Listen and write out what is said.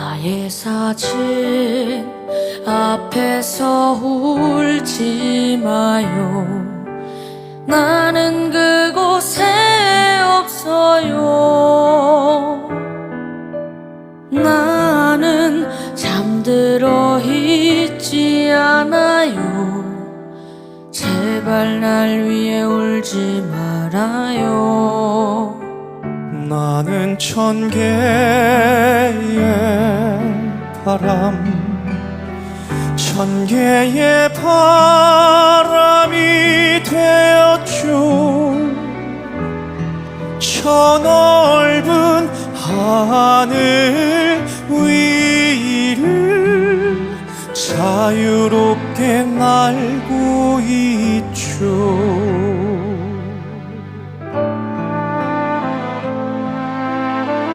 나의 사진 앞에서 울지 마요. 나는 그곳에 없어요. 나는 잠들어 있지 않아요. 제발 날 위해 울지 말아요. 나는 천 개의 바람. 천 개의 바람이 되었죠. 저 넓은 하늘 위를 자유롭게 날고 있죠.